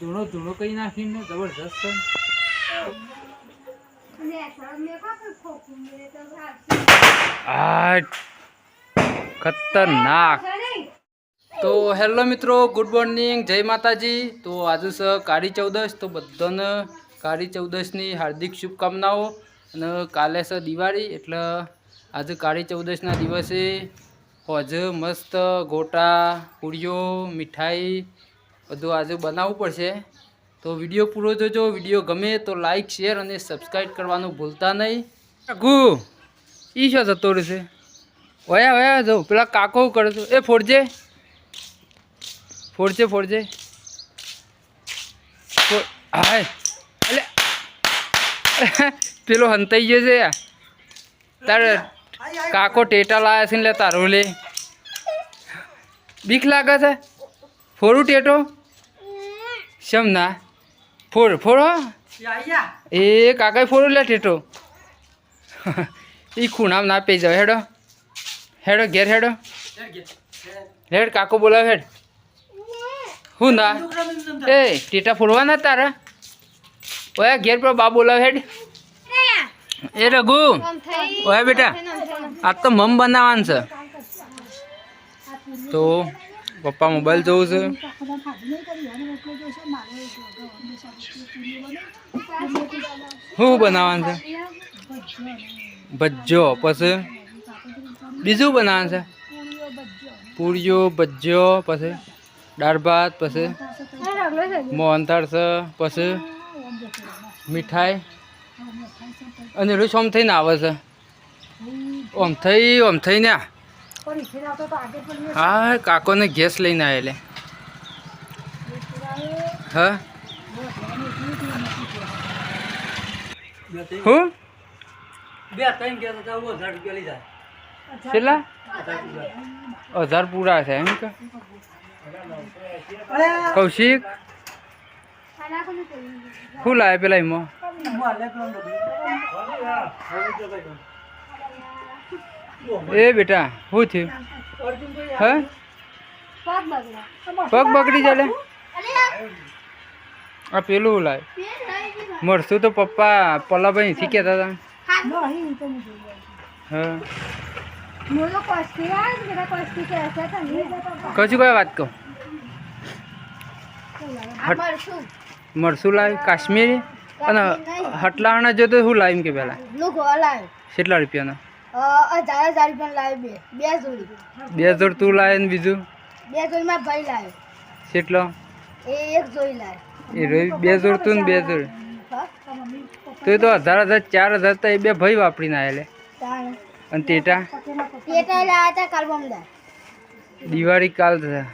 ધૂણો ધૂણો કઈ નાખીને જબરજસ્ત છે. ખતરનાક. તો હેલો મિત્રો ગુડ મોર્નિંગ જય માતાજી. તો આજે છે કાળી ચૌદશ તો બધાને કાળી ચૌદશની હાર્દિક શુભકામનાઓ. અને કાલે છે દિવાળી એટલે આજે કાળી ચૌદશના દિવસે હોજ, મસ્ત, ગોટા પૂરીઓ મીઠાઈ બધું આજે બનાવવું પડશે. તો વીડિયો પૂરો જોજો. વીડિયો ગમે તો લાઈક શેર અને સબસ્ક્રાઈબ કરવાનું ભૂલતા નહીં. ગુ ઈ શું જતો રહેશે? વયા વયા જો પેલા કાકો કરે છો? એ ફોડજે. ફોડજે ફોડજે. હાય. એટલે પેલો હંતાઈ ગયો છે. યાર. તારે કાકો ટેટા લાયા છે ને લે તારો લે. બીક લાગે છે? ફોડું ટેટો? શમ ના? ફોડ, ફોડો એ કાકા ફોડું લે ટેટો. એ ખૂણામ ના પી જાવ. હેડો. હેડો, ઘેર હેડો. હેડ, કાકો બોલાવ હેડ. હું ના? એ, ટેટા ફોડવાના તારા? ઓયા, ઘેર પર બા બોલાવ હેડ. એ રઘુ. ઓયા, બેટા. આ તો મમ બનાવવાનું છે. તો પપ્પા મોબાઈલ જોવું છે. શું બનાવવાનું છે? ભજ્જો. પછી બીજું બનાવવાનું છે? પૂરીઓ, ભજ્જો, પછી દાળ ભાત, પછી મોહનથાળ છે, પછી મીઠાઈ. અને એનું સોમ થઈને આવે છે. ઓમ થઈ ઓમ થઈ ને હા કાકોને ગેસ લઈને આવે એટલે હા? હું કેટલા હજાર પૂરા છે એમ કે? કૌશિક? શું લાવે પેલા એમાં? એ બેટા શું થયું? હે? પગ બગડી ચાલે આ પેલું લાવે મળશું તો પપ્પા પલાભાઈ થી કહેતા હતા. હા? કશું કઈ વાત કહું? મળશું લાવ કાશ્મીરી? અને હટલાણા જો તો શું લાવીમ કે પેલા કેટલા રૂપિયાના? હજાર હજાર રૂપિયા લાવે બે. બે જોડી. બે જોડ તું લાવે ને બીજું? બે જોડી માં ભાઈ લાવે. કેટલો? એ એક જોડી લાવે. એ રોઈ બે જોડ તું ને બે જોડ? તો તો હજાર હજાર ચાર હજાર તો એ બે ભાઈ વાપરીને આવેલે તાણે. અને ટેટા? ટેટા લાવ્યા હતા કાલ બમદા દિવાળી કાલ થયા.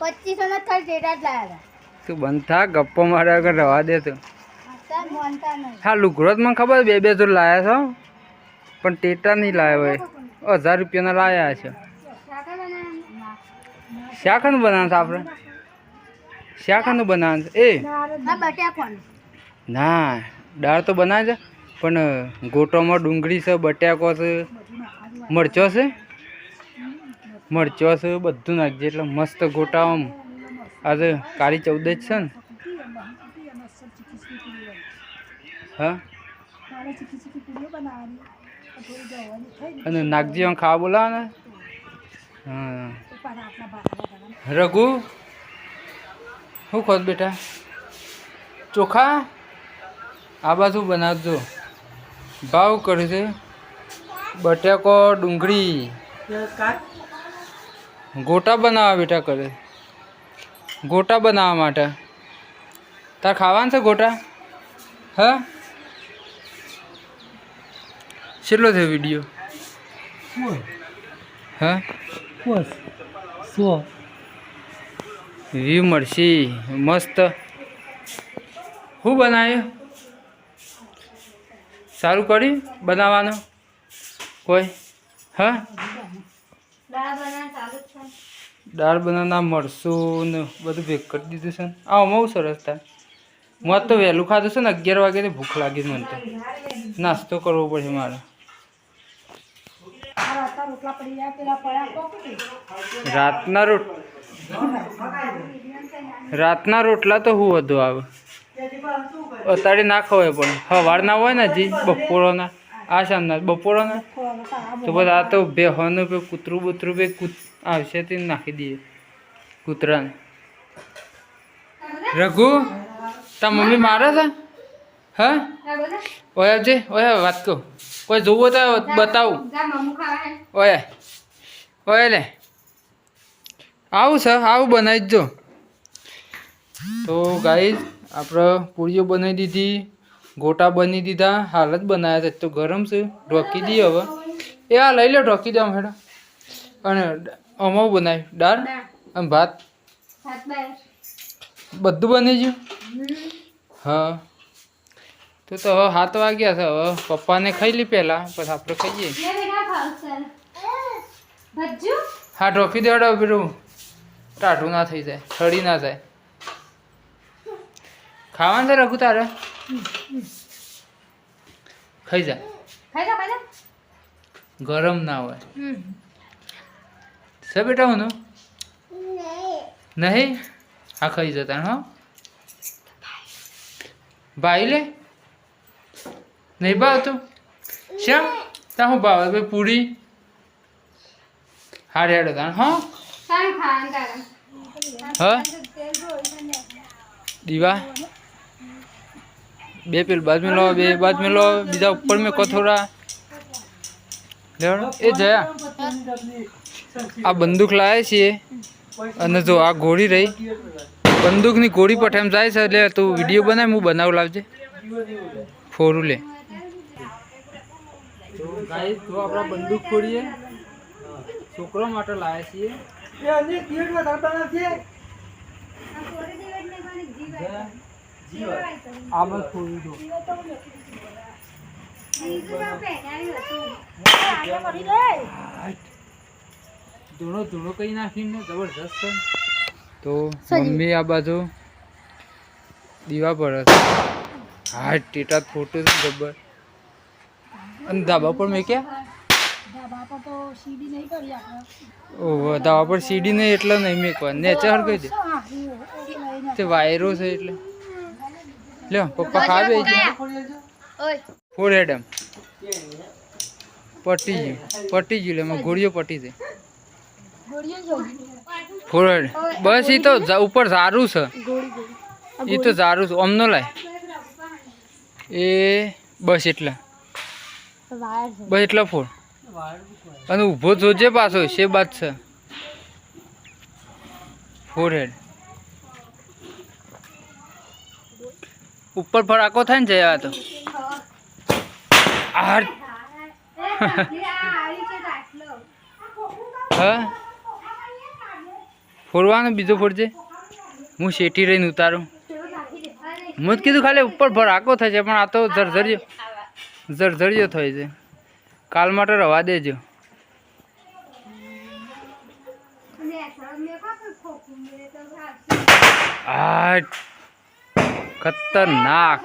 પચીસો ના ખાલી ટેટા જ લાવ્યા તું બંધ થા ગપ્પો માર્યા વગર રવા દે તું. હતા હા લુગડો જ મને ખબર બે બે જોડ લાયા છો? પણ ટેટા નહીં લાવ્યા એ હજાર રૂપિયાના લાવ્યા છે? શાખાનું બનાવવાનું છે આપણે? શાખાનું બનાવવાનું છે. એ? ના, દાળ તો બનાવે છે, પણ ગોટોમાં ડુંગળી છે, બટાકો છે, મરચો છે? મરચો છે, બધું નાખજે, એટલે મસ્ત ગોટા આમ આજે કાળી ચૌદ જ છે ને. હા? અને નાગજી ખાવા બોલાવે ને રઘુ? શું ખોત બેટા? ચોખા? આ બાજુ બનાવજો. ભાવ કરે છે બટાકો, ડુંગળી. ગોટા બનાવવા બેટા કરે. ગોટા બનાવવા માટે. તાર ખાવાનું છે ગોટા? હા? કેટલો થયો વીડિયો હા? વ્યૂ મળશે. મસ્ત. શું બનાવ્યું? સારું કર્યું બનાવવાનું? કોઈ? હા? દાળ બનાવના મરસું ને બધું ભેગ કરી દીધું છે ને. આ બહુ સરસ થાય. મત તો વહેલું ખાધું છે ને અગિયાર વાગે ભૂખ લાગી મને તો. નાસ્તો કરવો પડશે મારે. રાતના રોટ રાતના રોટલા તો હું વધુ આવે. અત્યારે ના ખવાય પણ. સવારના હોય ને જી બપોરોના આ શામના બપોરોના તો બધા આ તો બે હોનું પે કૂતરું બૂતરું પે કૂત આવશે તે નાખી દઈએ. કૂતરાને. રઘુ તાર મમ્મી મારે છે? હા? ઓયા જે ઓયા વાત કહું. કોઈ જોવો તો બતાવું. ઓયા ઓયા લે. આવું છે આવું બનાવી જ તો ગાઈઝ આપણે પૂરીઓ બનાવી દીધી ગોટા બની દીધા હાલ જ બનાવ્યા છે. તો ગરમ છે ઢોકી દઈએ હવે. એ આ લઈ લો ઢોકી દો હેડા. અને અમાવું બનાવી દાળ અને ભાત. બધું બની ગયું? હા. તો તો હવે સાત વાગ્યા છે હવે પપ્પાને ખાઈ લી પહેલાં પછી આપણે ખાઈએ. હા ઢોકી દેવડો પેલું. ટાઢું ના થઈ જાય ઠળી ના જાય. ખાવાનું છે રઘુ તારે? ખાઈ જા. ગરમ ના હોય. છે બેટા હું નહીં? હા ખાઈ જતા હો. ભાઈ લે. નહીં ભાવતું શ્યામ તા હું ભાવે? ભાઈ પૂરી? હારે હેડો તાણ, હા? હા? દીવા? બે પેલ બાદ લો, બે બાદ લો, બીજા ઉપર મેં કથોરા એ જયા. આ બંદૂક લાવે છીએ. અને જો આ ગોળી રહી. બંદૂકની ગોળી પર એમ જાય છે, એટલે તું વીડિયો બનાવ હું બનાવું લાવજે. ફોરું લે. ગાઈસ તો આપણા બંદૂક ખોડીએ છોકરો માટે લાયા છીએ. આ બસ ફોડી દો. ધૂણો ધૂણો કઈ નાખીને જબરજસ્ત છે. તો મમ્મી આ બાજુ દીવા પર હાટ હા ટેટા ફોટો છે જબર અને ધાબા પર મૂક્યા ક્યાં? ઓહો ધાબા પર સીડી નહીં એટલે નહીં મેકવા નેચર હરગાઈ દે. તે વાયરો છે એટલે. લ્યો પપ્પા ખાવે ફોર હેડ એમ પટી ગયું. પટી ગયું એમાં ગોળીઓ પટી છે ફોર હેડ. બસ એ તો ઉપર સારું છે. એ તો સારું છે. અમનો લાય. એ બસ એટલા. બસ એટલો ફોર અને ઊભો જોજે પાછો છે બાદ છે. ફોર હેડ ઉપર ફરાકો થાય ને જયા તો. આ હા? ફોડવાનો બીજો ફોડજે હું શેઠી રહીને ઉતારું. મત જ કીધું ખાલી ઉપર ભરાકો થાય છે પણ આ તો ઝરઝરિયો ઝરઝરિયો થાય છે. કાલ માટે રવા દેજો. ખતરનાક.